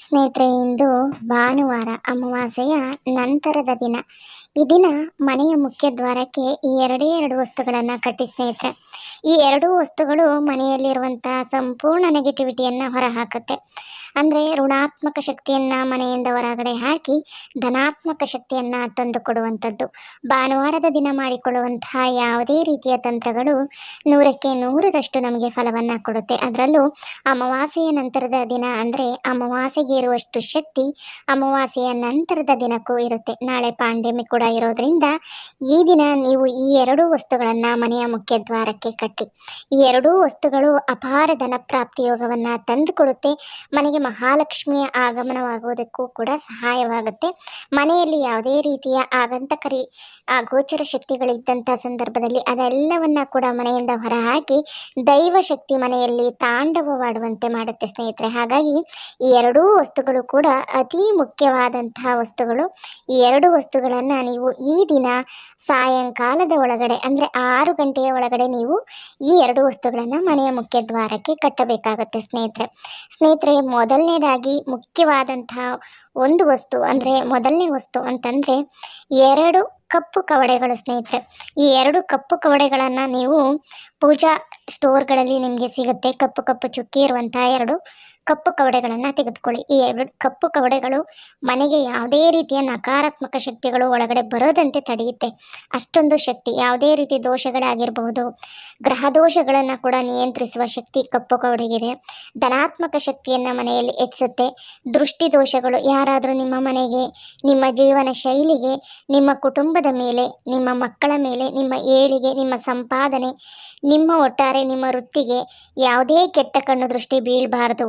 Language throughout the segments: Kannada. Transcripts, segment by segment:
ಸ್ನೇಹಿತರೆ, ಇಂದು ಭಾನುವಾರ ಅಮಾವಾಸ್ಯೆಯ ನಂತರದ ದಿನ. ಈ ದಿನ ಮನೆಯ ಮುಖ್ಯ ದ್ವಾರಕ್ಕೆ ಈ ಎರಡೇ ಎರಡು ವಸ್ತುಗಳನ್ನು ಕಟ್ಟಿ ಸ್ನೇಹಿತರೆ. ಈ ಎರಡೂ ವಸ್ತುಗಳು ಮನೆಯಲ್ಲಿರುವಂತಹ ಸಂಪೂರ್ಣ ನೆಗೆಟಿವಿಟಿಯನ್ನು ಹೊರಹಾಕುತ್ತೆ. ಅಂದರೆ ಋಣಾತ್ಮಕ ಶಕ್ತಿಯನ್ನು ಮನೆಯಿಂದ ಹೊರಗಡೆ ಹಾಕಿ ಧನಾತ್ಮಕ ಶಕ್ತಿಯನ್ನು ತಂದು ಕೊಡುವಂಥದ್ದು. ಭಾನುವಾರದ ದಿನ ಮಾಡಿಕೊಳ್ಳುವಂತಹ ಯಾವುದೇ ರೀತಿಯ ತಂತ್ರಗಳು ನೂರಕ್ಕೆ ನೂರರಷ್ಟು ನಮಗೆ ಫಲವನ್ನು ಕೊಡುತ್ತೆ. ಅದರಲ್ಲೂ ಅಮಾವಾಸ್ಯೆಯ ನಂತರದ ದಿನ ಅಂದರೆ ಅಮಾವಾಸ್ಯೆಗೆ ಇರುವಷ್ಟು ಶಕ್ತಿ ಅಮಾವಾಸ್ಯೆಯ ನಂತರದ ದಿನಕ್ಕೂ ಇರುತ್ತೆ. ನಾಳೆ ಪಾಂಡೆಮಿ ಕೂಡ ಇರೋದ್ರಿಂದ ಈ ದಿನ ನೀವು ಈ ಎರಡೂ ವಸ್ತುಗಳನ್ನು ಮನೆಯ ಮುಖ್ಯ ದ್ವಾರಕ್ಕೆ ಕಟ್ಟಿ. ಈ ಎರಡೂ ವಸ್ತುಗಳು ಅಪಾರ ಧನ ಪ್ರಾಪ್ತಿ ಯೋಗವನ್ನು ತಂದುಕೊಡುತ್ತೆ. ಮನೆಗೆ ಮಹಾಲಕ್ಷ್ಮಿಯ ಆಗಮನವಾಗುವುದಕ್ಕೂ ಕೂಡ ಸಹಾಯವಾಗುತ್ತೆ. ಮನೆಯಲ್ಲಿ ಯಾವುದೇ ರೀತಿಯ ಆಗಂತಕರಿ, ಆ ಗೋಚರ ಶಕ್ತಿಗಳಿದ್ದಂಥ ಸಂದರ್ಭದಲ್ಲಿ ಅದೆಲ್ಲವನ್ನ ಕೂಡ ಮನೆಯಿಂದ ಹೊರಹಾಕಿ ದೈವ ಶಕ್ತಿ ಮನೆಯಲ್ಲಿ ತಾಂಡವವಾಡುವಂತೆ ಮಾಡುತ್ತೆ ಸ್ನೇಹಿತರೆ. ಹಾಗಾಗಿ ಈ ಎರಡೂ ವಸ್ತುಗಳು ಕೂಡ ಅತಿ ಮುಖ್ಯವಾದಂತಹ ವಸ್ತುಗಳು. ಈ ಎರಡು ವಸ್ತುಗಳನ್ನು ನೀವು ಈ ದಿನ ಸಾಯಂಕಾಲದ ಒಳಗಡೆ ಅಂದರೆ ಆರು ಗಂಟೆಯ ಒಳಗಡೆ ನೀವು ಈ ಎರಡು ವಸ್ತುಗಳನ್ನು ಮನೆಯ ಮುಖ್ಯ ದ್ವಾರಕ್ಕೆ ಕಟ್ಟಬೇಕಾಗುತ್ತೆ ಸ್ನೇಹಿತರೆ. ಸ್ನೇಹಿತರೆ, ಮೊದಲನೇದಾಗಿ ಮುಖ್ಯವಾದಂತಹ ಒಂದು ವಸ್ತು ಅಂದರೆ ಮೊದಲನೇ ವಸ್ತು ಅಂತಂದರೆ ಎರಡು ಕಪ್ಪು ಕವಡೆಗಳು ಸ್ನೇಹಿತರೆ. ಈ ಎರಡು ಕಪ್ಪು ಕವಡೆಗಳನ್ನು ನೀವು ಪೂಜಾ ಸ್ಟೋರ್ಗಳಲ್ಲಿ ನಿಮಗೆ ಸಿಗುತ್ತೆ. ಕಪ್ಪು ಕಪ್ಪು ಚುಕ್ಕಿ ಇರುವಂತಹ ಎರಡು ಕಪ್ಪು ಕವಡೆಗಳನ್ನು ತೆಗೆದುಕೊಳ್ಳಿ. ಈ ಎರಡು ಕಪ್ಪು ಕವಡೆಗಳು ಮನೆಗೆ ಯಾವುದೇ ರೀತಿಯ ನಕಾರಾತ್ಮಕ ಶಕ್ತಿಗಳು ಒಳಗಡೆ ಬರೋದಂತೆ ತಡೆಯುತ್ತೆ. ಅಷ್ಟೊಂದು ಶಕ್ತಿ, ಯಾವುದೇ ರೀತಿ ದೋಷಗಳಾಗಿರಬಹುದು. ಗ್ರಹ ದೋಷಗಳನ್ನು ಕೂಡ ನಿಯಂತ್ರಿಸುವ ಶಕ್ತಿ ಕಪ್ಪು ಕವಡೆಗಿದೆ. ಧನಾತ್ಮಕ ಶಕ್ತಿಯನ್ನು ಮನೆಯಲ್ಲಿ ಹೆಚ್ಚಿಸುತ್ತೆ. ದೃಷ್ಟಿ ದೋಷಗಳು, ಯಾರಾದರೂ ನಿಮ್ಮ ಮನೆಗೆ, ನಿಮ್ಮ ಜೀವನ ಶೈಲಿಗೆ, ನಿಮ್ಮ ಕುಟುಂಬದ ಮೇಲೆ, ನಿಮ್ಮ ಮಕ್ಕಳ ಮೇಲೆ, ನಿಮ್ಮ ಏಳಿಗೆ, ನಿಮ್ಮ ಸಂಪಾದನೆ, ನಿಮ್ಮ ಒಟ್ಟಾರೆ, ನಿಮ್ಮ ವೃತ್ತಿಗೆ ಯಾವುದೇ ಕೆಟ್ಟ ಕಣ್ಣು ದೃಷ್ಟಿ ಬೀಳಬಾರ್ದು.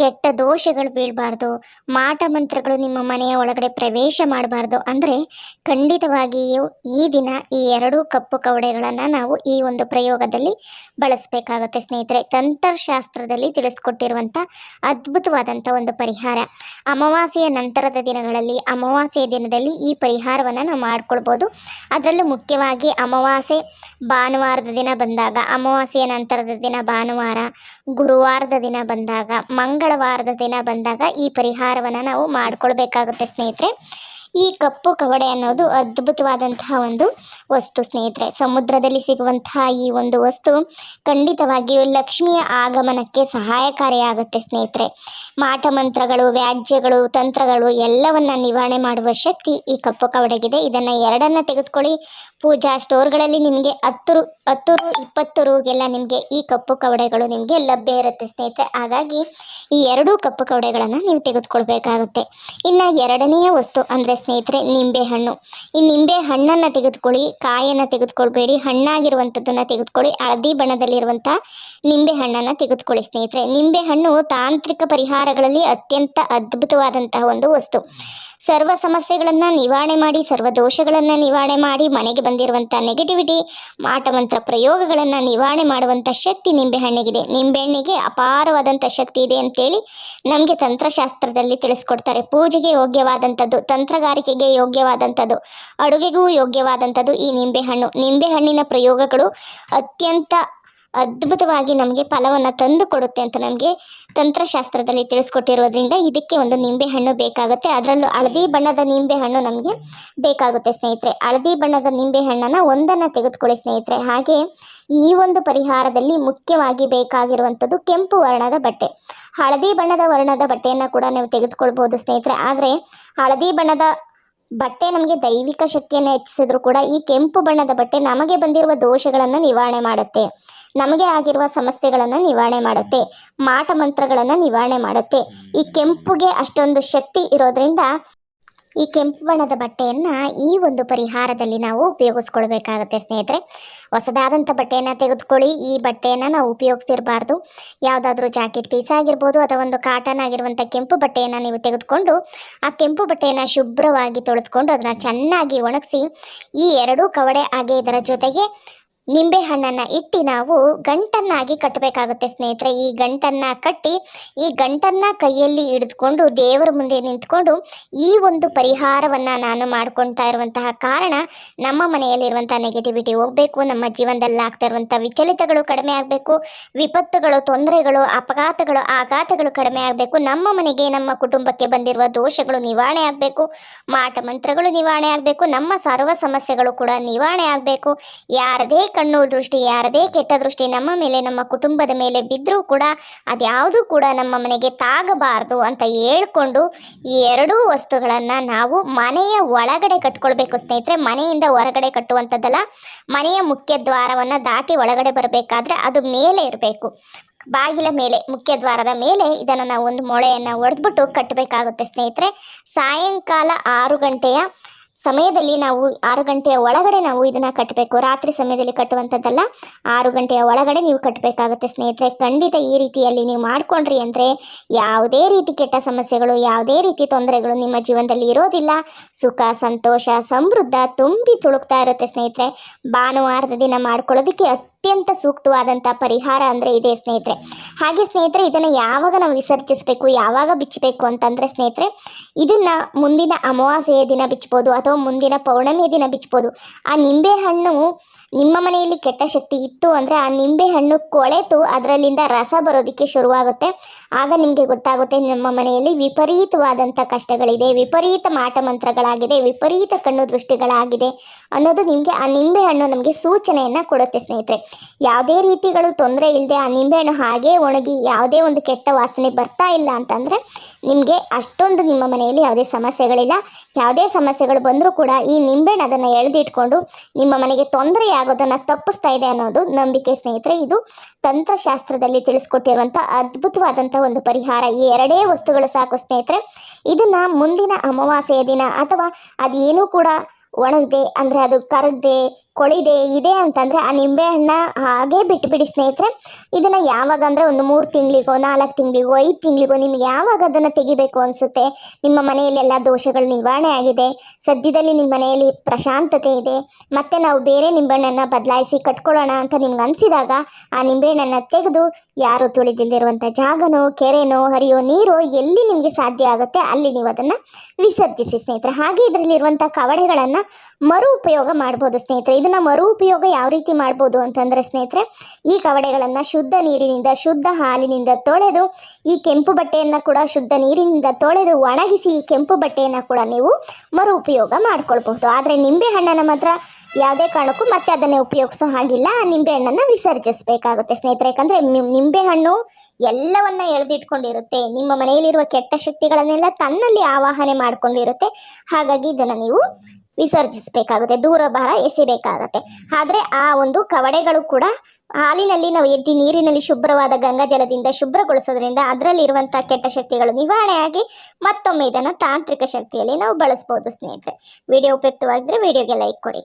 ಕೆಟ್ಟ ದೋಷಗಳು ಬೀಳಬಾರ್ದು, ಮಾಟ ಮಂತ್ರಗಳು ನಿಮ್ಮ ಮನೆಯ ಒಳಗಡೆ ಪ್ರವೇಶ ಮಾಡಬಾರ್ದು. ಅಂದರೆ ಖಂಡಿತವಾಗಿಯೂ ಈ ದಿನ ಈ ಎರಡೂ ಕಪ್ಪು ಕವಡೆಗಳನ್ನು ನಾವು ಈ ಒಂದು ಪ್ರಯೋಗದಲ್ಲಿ ಬಳಸಬೇಕಾಗುತ್ತೆ ಸ್ನೇಹಿತರೆ. ತಂತ್ರಶಾಸ್ತ್ರದಲ್ಲಿ ತಿಳಿಸ್ಕೊಟ್ಟಿರುವಂಥ ಅದ್ಭುತವಾದಂಥ ಒಂದು ಪರಿಹಾರ. ಅಮಾವಾಸ್ಯೆಯ ನಂತರದ ದಿನಗಳಲ್ಲಿ, ಅಮಾವಾಸ್ಯೆಯ ದಿನದಲ್ಲಿ ಈ ಪರಿಹಾರವನ್ನು ನಾವು ಮಾಡ್ಕೊಳ್ಬೋದು. ಅದರಲ್ಲೂ ಮುಖ್ಯವಾಗಿ ಅಮಾವಾಸ್ಯೆ ಭಾನುವಾರದ ದಿನ ಬಂದಾಗ, ಅಮಾವಾಸ್ಯೆಯ ನಂತರದ ದಿನ ಭಾನುವಾರ, ಗುರುವಾರದ ದಿನ ಬಂದಾಗ ಮಂಗಳವಾರದ ದಿನ ಬಂದಾಗ ಈ ಪರಿಹಾರವನ್ನು ನಾವು ಮಾಡ್ಕೊಳ್ಬೇಕಾಗುತ್ತೆ ಸ್ನೇಹಿತರೆ. ಈ ಕಪ್ಪು ಕವಡೆ ಅನ್ನೋದು ಅದ್ಭುತವಾದಂತಹ ಒಂದು ವಸ್ತು ಸ್ನೇಹಿತರೆ. ಸಮುದ್ರದಲ್ಲಿ ಸಿಗುವಂತಹ ಈ ಒಂದು ವಸ್ತು ಖಂಡಿತವಾಗಿಯೂ ಲಕ್ಷ್ಮಿಯ ಆಗಮನಕ್ಕೆ ಸಹಾಯಕಾರಿಯಾಗುತ್ತೆ ಸ್ನೇಹಿತರೆ. ಮಾಟ ಮಂತ್ರಗಳು, ವ್ಯಾಜ್ಯಗಳು, ತಂತ್ರಗಳು ಎಲ್ಲವನ್ನ ನಿವಾರಣೆ ಮಾಡುವ ಶಕ್ತಿ ಈ ಕಪ್ಪು ಕವಡೆಗಿದೆ. ಇದನ್ನ ಎರಡನ್ನ ತೆಗೆದುಕೊಳ್ಳಿ. ಪೂಜಾ ಸ್ಟೋರ್ಗಳಲ್ಲಿ ನಿಮಗೆ ಹತ್ತು ರು ಹತ್ತು ರು, ಇಪ್ಪತ್ತು ರುಗೆಲ್ಲ ನಿಮಗೆ ಈ ಕಪ್ಪು ಕವಡೆಗಳು ನಿಮಗೆ ಲಭ್ಯ ಇರುತ್ತೆ ಸ್ನೇಹಿತರೆ. ಹಾಗಾಗಿ ಈ ಎರಡೂ ಕಪ್ಪು ಕವಡೆಗಳನ್ನು ನೀವು ತೆಗೆದುಕೊಳ್ಬೇಕಾಗುತ್ತೆ. ಇನ್ನು ಎರಡನೆಯ ವಸ್ತು ಅಂದರೆ ಸ್ನೇಹಿತರೆ, ನಿಂಬೆ ಹಣ್ಣು. ಈ ನಿಂಬೆ ಹಣ್ಣನ್ನು ತೆಗೆದುಕೊಳ್ಳಿ, ಕಾಯನ್ನು ತೆಗೆದುಕೊಳ್ಬೇಡಿ, ಹಣ್ಣಾಗಿರುವಂಥದ್ದನ್ನು ತೆಗೆದುಕೊಳ್ಳಿ, ಹಳದಿ ಬಣ್ಣದಲ್ಲಿರುವಂಥ ನಿಂಬೆ ಹಣ್ಣನ್ನು ತೆಗೆದುಕೊಳ್ಳಿ ಸ್ನೇಹಿತರೆ. ನಿಂಬೆ ಹಣ್ಣು ತಾಂತ್ರಿಕ ಪರಿಹಾರಗಳಲ್ಲಿ ಅತ್ಯಂತ ಅದ್ಭುತವಾದಂತಹ ಒಂದು ವಸ್ತು. ಸರ್ವ ಸಮಸ್ಯೆಗಳನ್ನು ನಿವಾರಣೆ ಮಾಡಿ, ಸರ್ವ ದೋಷಗಳನ್ನು ನಿವಾರಣೆ ಮಾಡಿ, ಮನೆಗೆ ಬಂದಿರುವಂಥ ನೆಗೆಟಿವಿಟಿ ಮಾಟಮಂತ್ರ ಪ್ರಯೋಗಗಳನ್ನು ನಿವಾರಣೆ ಮಾಡುವಂಥ ಶಕ್ತಿ ನಿಂಬೆಹಣ್ಣಿಗಿದೆ ನಿಂಬೆಹಣ್ಣಿಗೆ ಅಪಾರವಾದಂಥ ಶಕ್ತಿ ಇದೆ ಅಂತೇಳಿ ನಮಗೆ ತಂತ್ರಶಾಸ್ತ್ರದಲ್ಲಿ ತಿಳಿಸ್ಕೊಡ್ತಾರೆ. ಪೂಜೆಗೆ ಯೋಗ್ಯವಾದಂಥದ್ದು ತಂತ್ರಗಾರಿಕೆಗೆ ಯೋಗ್ಯವಾದಂಥದ್ದು ಅಡುಗೆಗೂ ಯೋಗ್ಯವಾದಂಥದ್ದು ಈ ನಿಂಬೆಹಣ್ಣು ನಿಂಬೆಹಣ್ಣಿನ ಪ್ರಯೋಗಗಳು ಅತ್ಯಂತ ಅದ್ಭುತವಾಗಿ ನಮಗೆ ಫಲವನ್ನು ತಂದು ಕೊಡುತ್ತೆ ಅಂತ ನಮಗೆ ತಂತ್ರಶಾಸ್ತ್ರದಲ್ಲಿ ತಿಳಿಸ್ಕೊಟ್ಟಿರೋದ್ರಿಂದ ಇದಕ್ಕೆ ಒಂದು ನಿಂಬೆಹಣ್ಣು ಬೇಕಾಗುತ್ತೆ. ಅದರಲ್ಲೂ ಹಳದಿ ಬಣ್ಣದ ನಿಂಬೆಹಣ್ಣು ನಮಗೆ ಬೇಕಾಗುತ್ತೆ ಸ್ನೇಹಿತರೆ. ಹಳದಿ ಬಣ್ಣದ ನಿಂಬೆಹಣ್ಣನ್ನು ಒಂದನ್ನು ತೆಗೆದುಕೊಳ್ಳಿ ಸ್ನೇಹಿತರೆ. ಹಾಗೆ ಈ ಒಂದು ಪರಿಹಾರದಲ್ಲಿ ಮುಖ್ಯವಾಗಿ ಬೇಕಾಗಿರುವಂಥದ್ದು ಕೆಂಪು ವರ್ಣದ ಬಟ್ಟೆ. ಹಳದಿ ಬಣ್ಣದ ವರ್ಣದ ಬಟ್ಟೆಯನ್ನು ಕೂಡ ನೀವು ತೆಗೆದುಕೊಳ್ಬೋದು ಸ್ನೇಹಿತರೆ. ಆದರೆ ಹಳದಿ ಬಣ್ಣದ ಬಟ್ಟೆ ನಮಗೆ ದೈವಿಕ ಶಕ್ತಿಯನ್ನು ಹೆಚ್ಚಿಸಿದ್ರು ಕೂಡ ಈ ಕೆಂಪು ಬಣ್ಣದ ಬಟ್ಟೆ ನಮಗೆ ಬಂದಿರುವ ದೋಷಗಳನ್ನು ನಿವಾರಣೆ ಮಾಡುತ್ತೆ. ನಮಗೆ ಆಗಿರುವ ಸಮಸ್ಯೆಗಳನ್ನು ನಿವಾರಣೆ ಮಾಡುತ್ತೆ. ಮಾಟ ಮಂತ್ರಗಳನ್ನು ನಿವಾರಣೆ ಮಾಡುತ್ತೆ. ಈ ಕೆಂಪುಗೆ ಅಷ್ಟೊಂದು ಶಕ್ತಿ ಇರೋದ್ರಿಂದ ಈ ಕೆಂಪು ಬಣ್ಣದ ಬಟ್ಟೆಯನ್ನು ಈ ಒಂದು ಪರಿಹಾರದಲ್ಲಿ ನಾವು ಉಪಯೋಗಿಸ್ಕೊಳ್ಬೇಕಾಗತ್ತೆ ಸ್ನೇಹಿತರೆ. ಹೊಸದಾದಂಥ ಬಟ್ಟೆಯನ್ನು ತೆಗೆದುಕೊಳ್ಳಿ. ಈ ಬಟ್ಟೆಯನ್ನು ನಾವು ಉಪಯೋಗಿಸಿರಬಾರ್ದು. ಯಾವುದಾದ್ರೂ ಜಾಕೆಟ್ ಪೀಸ್ ಆಗಿರ್ಬೋದು ಅಥವಾ ಒಂದು ಕಾಟನ್ ಆಗಿರುವಂಥ ಕೆಂಪು ಬಟ್ಟೆಯನ್ನು ನೀವು ತೆಗೆದುಕೊಂಡು, ಆ ಕೆಂಪು ಬಟ್ಟೆಯನ್ನು ಶುಭ್ರವಾಗಿ ತೊಳೆದುಕೊಂಡು ಅದನ್ನು ಚೆನ್ನಾಗಿ ಒಣಗಿಸಿ, ಈ ಎರಡೂ ಕವಡೆ ಹಾಗೆ ಇದರ ಜೊತೆಗೆ ನಿಂಬೆ ಹಣ್ಣನ್ನು ಇಟ್ಟು ನಾವು ಗಂಟನ್ನಾಗಿ ಕಟ್ಟಬೇಕಾಗುತ್ತೆ ಸ್ನೇಹಿತರೆ. ಈ ಗಂಟನ್ನು ಕಟ್ಟಿ, ಈ ಗಂಟನ್ನು ಕೈಯಲ್ಲಿ ಹಿಡಿದುಕೊಂಡು ದೇವರ ಮುಂದೆ ನಿಂತ್ಕೊಂಡು ಈ ಒಂದು ಪರಿಹಾರವನ್ನು ನಾನು ಮಾಡ್ಕೊಳ್ತಾ ಇರುವಂತಹ ಕಾರಣ ನಮ್ಮ ಮನೆಯಲ್ಲಿರುವಂಥ ನೆಗೆಟಿವಿಟಿ ಹೋಗಬೇಕು, ನಮ್ಮ ಜೀವನದಲ್ಲಿ ಆಗ್ತಾ ಇರುವಂಥ ವಿಚಲಿತಗಳು ಕಡಿಮೆ ಆಗಬೇಕು, ವಿಪತ್ತುಗಳು, ತೊಂದರೆಗಳು, ಅಪಘಾತಗಳು, ಆಘಾತಗಳು ಕಡಿಮೆ ಆಗಬೇಕು, ನಮ್ಮ ಮನೆಗೆ, ನಮ್ಮ ಕುಟುಂಬಕ್ಕೆ ಬಂದಿರುವ ದೋಷಗಳು ನಿವಾರಣೆ ಆಗಬೇಕು, ಮಾಟ ಮಂತ್ರಗಳು ನಿವಾರಣೆ ಆಗಬೇಕು, ನಮ್ಮ ಸರ್ವ ಸಮಸ್ಯೆಗಳು ಕೂಡ ನಿವಾರಣೆ ಆಗಬೇಕು, ಯಾರದೇ ಕಣ್ಣು ದೃಷ್ಟಿ ಯಾರದೇ ಕೆಟ್ಟ ದೃಷ್ಟಿ ನಮ್ಮ ಮೇಲೆ, ನಮ್ಮ ಕುಟುಂಬದ ಮೇಲೆ ಬಿದ್ದರೂ ಕೂಡ ಅದ್ಯಾವುದು ಕೂಡ ನಮ್ಮ ಮನೆಗೆ ತಾಗಬಾರದು ಅಂತ ಹೇಳ್ಕೊಂಡು ಈ ಎರಡೂ ವಸ್ತುಗಳನ್ನು ನಾವು ಮನೆಯ ಒಳಗಡೆ ಕಟ್ಕೊಳ್ಬೇಕು ಸ್ನೇಹಿತರೆ. ಮನೆಯಿಂದ ಹೊರಗಡೆ ಕಟ್ಟುವಂಥದ್ದಲ್ಲ, ಮನೆಯ ಮುಖ್ಯ ದ್ವಾರವನ್ನು ದಾಟಿ ಒಳಗಡೆ ಬರಬೇಕಾದ್ರೆ ಅದು ಮೇಲೆ ಇರಬೇಕು. ಬಾಗಿಲ ಮೇಲೆ, ಮುಖ್ಯ ದ್ವಾರದ ಮೇಲೆ ಇದನ್ನು ನಾವು ಒಂದು ಮೊಳೆಯನ್ನು ಒಡೆದ್ಬಿಟ್ಟು ಕಟ್ಟಬೇಕಾಗುತ್ತೆ ಸ್ನೇಹಿತರೆ. ಸಾಯಂಕಾಲ ಆರು ಗಂಟೆಯ ಸಮಯದಲ್ಲಿ ನಾವು ಆರು ಗಂಟೆಯ ಒಳಗಡೆ ನಾವು ಇದನ್ನು ಕಟ್ಟಬೇಕು. ರಾತ್ರಿ ಸಮಯದಲ್ಲಿ ಕಟ್ಟುವಂಥದ್ದಲ್ಲ. ಆರು ಗಂಟೆಯ ಒಳಗಡೆ ನೀವು ಕಟ್ಟಬೇಕಾಗುತ್ತೆ ಸ್ನೇಹಿತರೆ. ಖಂಡಿತ ಈ ರೀತಿಯಲ್ಲಿ ನೀವು ಮಾಡಿಕೊಂಡ್ರಿ ಅಂದರೆ ಯಾವುದೇ ರೀತಿ ಕೆಟ್ಟ ಸಮಸ್ಯೆಗಳು, ಯಾವುದೇ ರೀತಿ ತೊಂದರೆಗಳು ನಿಮ್ಮ ಜೀವನದಲ್ಲಿ ಇರೋದಿಲ್ಲ. ಸುಖ, ಸಂತೋಷ, ಸಮೃದ್ಧ ತುಂಬಿ ತುಳುಕ್ತಾ ಇರುತ್ತೆ ಸ್ನೇಹಿತರೆ. ಭಾನುವಾರದ ದಿನ ಮಾಡ್ಕೊಳ್ಳೋದಕ್ಕೆ ಅತ್ಯಂತ ಸೂಕ್ತವಾದಂಥ ಪರಿಹಾರ ಅಂದರೆ ಇದೆ ಸ್ನೇಹಿತರೆ. ಹಾಗೆ ಸ್ನೇಹಿತರೆ, ಇದನ್ನು ಯಾವಾಗ ನಾವು ವಿಸರ್ಜಿಸಬೇಕು, ಯಾವಾಗ ಬಿಚ್ಚಬೇಕು ಅಂತಂದರೆ ಸ್ನೇಹಿತರೆ, ಇದನ್ನು ಮುಂದಿನ ಅಮಾವಾಸ್ಯೆಯ ದಿನ ಬಿಚ್ಚಬಹುದು ಅಥವಾ ಮುಂದಿನ ಪೌರ್ಣಮಿಯ ದಿನ ಬಿಚ್ಚಬಹುದು. ಆ ನಿಂಬೆ ಹಣ್ಣು ನಿಮ್ಮ ಮನೆಯಲ್ಲಿ ಕೆಟ್ಟ ಶಕ್ತಿ ಇತ್ತು ಅಂದರೆ ಆ ನಿಂಬೆ ಹಣ್ಣು ಕೊಳೆತು, ಅದರಲ್ಲಿಂದ ರಸ ಬರೋದಕ್ಕೆ ಶುರುವಾಗುತ್ತೆ. ಆಗ ನಿಮಗೆ ಗೊತ್ತಾಗುತ್ತೆ, ನಮ್ಮ ಮನೆಯಲ್ಲಿ ವಿಪರೀತವಾದಂಥ ಕಷ್ಟಗಳಿದೆ, ವಿಪರೀತ ಮಾಟ ಮಂತ್ರಗಳಾಗಿದೆ, ವಿಪರೀತ ಕಣ್ಣು ದೃಷ್ಟಿಗಳಾಗಿದೆ ಅನ್ನೋದು ನಿಮಗೆ ಆ ನಿಂಬೆ ಹಣ್ಣು ನಮಗೆ ಸೂಚನೆಯನ್ನು ಕೊಡುತ್ತೆ ಸ್ನೇಹಿತರೆ. ಯಾವುದೇ ರೀತಿಗಳು ತೊಂದರೆ ಇಲ್ಲದೆ ಆ ನಿಂಬೆಹಣ್ಣು ಹಾಗೇ ಒಣಗಿ ಯಾವುದೇ ಒಂದು ಕೆಟ್ಟ ವಾಸನೆ ಬರ್ತಾ ಇಲ್ಲ ಅಂತಂದರೆ ನಿಮಗೆ ಅಷ್ಟೊಂದು ನಿಮ್ಮ ಮನೆಯಲ್ಲಿ ಯಾವುದೇ ಸಮಸ್ಯೆಗಳಿಲ್ಲ. ಯಾವುದೇ ಸಮಸ್ಯೆಗಳು ಬಂದರೂ ಕೂಡ ಈ ನಿಂಬೆಹಣ್ಣು ಅದನ್ನು ಎಳೆದಿಟ್ಕೊಂಡು ನಿಮ್ಮ ಮನೆಗೆ ತೊಂದರೆ ಆಗೋದನ್ನು ತಪ್ಪಿಸ್ತಾ ಇದೆ ಅನ್ನೋದು ನಂಬಿಕೆ ಸ್ನೇಹಿತರೆ. ಇದು ತಂತ್ರಶಾಸ್ತ್ರದಲ್ಲಿ ತಿಳಿಸ್ಕೊಟ್ಟಿರುವಂಥ ಅದ್ಭುತವಾದಂಥ ಒಂದು ಪರಿಹಾರ. ಈ ಎರಡೇ ವಸ್ತುಗಳು ಸಾಕು ಸ್ನೇಹಿತರೆ. ಇದನ್ನು ಮುಂದಿನ ಅಮಾವಾಸ್ಯೆಯ ದಿನ ಅಥವಾ ಅದೇನೂ ಕೂಡ ಒಣಗದೆ ಅಂದರೆ ಅದು ಕರಗದೆ ಕೊಳಿದೆ ಇದೆ ಅಂತಂದರೆ ಆ ನಿಂಬೆಹಣ್ಣ ಹಾಗೇ ಬಿಟ್ಬಿಡಿ ಸ್ನೇಹಿತರೆ, ಇದನ್ನು ಯಾವಾಗ ಅಂದರೆ ಒಂದು ಮೂರು ತಿಂಗಳಿಗೋ, ನಾಲ್ಕು ತಿಂಗಳಿಗೋ, ಐದು ತಿಂಗಳಿಗೋ ನಿಮ್ಗೆ ಯಾವಾಗ ಅದನ್ನು ತೆಗಿಬೇಕು ಅನಿಸುತ್ತೆ? ನಿಮ್ಮ ಮನೆಯಲ್ಲೆಲ್ಲ ದೋಷಗಳು ನಿವಾರಣೆ ಆಗಿದೆ. ಸದ್ಯದಲ್ಲಿ ನಿಮ್ಮ ಮನೆಯಲ್ಲಿ ಪ್ರಶಾಂತತೆ ಇದೆ. ಮತ್ತು ನಾವು ಬೇರೆ ನಿಂಬೆಹಣ್ಣನ್ನು ಬದಲಾಯಿಸಿ ಕಟ್ಕೊಳ್ಳೋಣ ಅಂತ ನಿಮ್ಗೆ ಅನಿಸಿದಾಗ ಆ ನಿಂಬೆಹಣ್ಣನ್ನು ತೆಗೆದು ಯಾರು ತುಳಿದಿಲ್ದಿರುವಂಥ ಜಾಗನೋ, ಕೆರೆನೋ, ಹರಿಯೋ ನೀರೋ ಎಲ್ಲಿ ನಿಮಗೆ ಸಾಧ್ಯ ಆಗುತ್ತೆ ಅಲ್ಲಿ ನೀವು ಅದನ್ನು ವಿಸರ್ಜಿಸಿ ಸ್ನೇಹಿತರೆ. ಹಾಗೆ ಇದರಲ್ಲಿರುವಂಥ ಕವಡೆಗಳನ್ನು ಮರು ಉಪಯೋಗ ಮಾಡ್ಬೋದು ಸ್ನೇಹಿತರೆ. ಇದನ್ನು ಮರು ಉಪಯೋಗ ಯಾವ ರೀತಿ ಮಾಡ್ಬೋದು ಅಂತಂದರೆ ಸ್ನೇಹಿತರೆ, ಈ ಕವಡೆಗಳನ್ನು ಶುದ್ಧ ನೀರಿನಿಂದ, ಶುದ್ಧ ಹಾಲಿನಿಂದ ತೊಳೆದು, ಈ ಕೆಂಪು ಬಟ್ಟೆಯನ್ನು ಕೂಡ ಶುದ್ಧ ನೀರಿನಿಂದ ತೊಳೆದು ಒಣಗಿಸಿ ಈ ಕೆಂಪು ಬಟ್ಟೆಯನ್ನು ಕೂಡ ನೀವು ಮರು ಉಪಯೋಗ ಮಾಡ್ಕೊಳ್ಬಹುದು. ಆದರೆ ನಿಂಬೆ ಹಣ್ಣನ್ನು ಮಾತ್ರ ಯಾವುದೇ ಕಾರಣಕ್ಕೂ ಮತ್ತೆ ಅದನ್ನೇ ಉಪಯೋಗಿಸೋ ಹಾಗಿಲ್ಲ. ಆ ನಿಂಬೆಹಣ್ಣನ್ನು ವಿಸರ್ಜಿಸಬೇಕಾಗುತ್ತೆ ಸ್ನೇಹಿತರೆ. ಯಾಕಂದರೆ ನಿಂಬೆಹಣ್ಣು ಎಲ್ಲವನ್ನ ಎಳೆದಿಟ್ಕೊಂಡಿರುತ್ತೆ. ನಿಮ್ಮ ಮನೆಯಲ್ಲಿರುವ ಕೆಟ್ಟ ಶಕ್ತಿಗಳನ್ನೆಲ್ಲ ತನ್ನಲ್ಲಿ ಆವಾಹನೆ ಮಾಡಿಕೊಂಡಿರುತ್ತೆ. ಹಾಗಾಗಿ ಇದನ್ನು ನೀವು ವಿಸರ್ಜಿಸಬೇಕಾಗುತ್ತೆ, ದೂರ ಭಾರ ಎಸಿಬೇಕಾಗತ್ತೆ. ಆದರೆ ಆ ಒಂದು ಕವಡೆಗಳು ಕೂಡ ಹಾಲಿನಲ್ಲಿ ನಾವು ಎದ್ದಿ ನೀರಿನಲ್ಲಿ ಶುಭ್ರವಾದ ಗಂಗಾ ಜಲದಿಂದ ಶುಭ್ರಗೊಳಿಸೋದ್ರಿಂದ ಅದರಲ್ಲಿರುವಂಥ ಕೆಟ್ಟ ಶಕ್ತಿಗಳು ನಿವಾರಣೆಯಾಗಿ ಮತ್ತೊಮ್ಮೆ ಇದನ್ನು ತಾಂತ್ರಿಕ ಶಕ್ತಿಯಲ್ಲಿ ನಾವು ಬಳಸ್ಬೋದು ಸ್ನೇಹಿತರೆ. ವಿಡಿಯೋ ಉಪಯುಕ್ತವಾಗಿದ್ದರೆ ವಿಡಿಯೋಗೆ ಲೈಕ್ ಕೊಡಿ.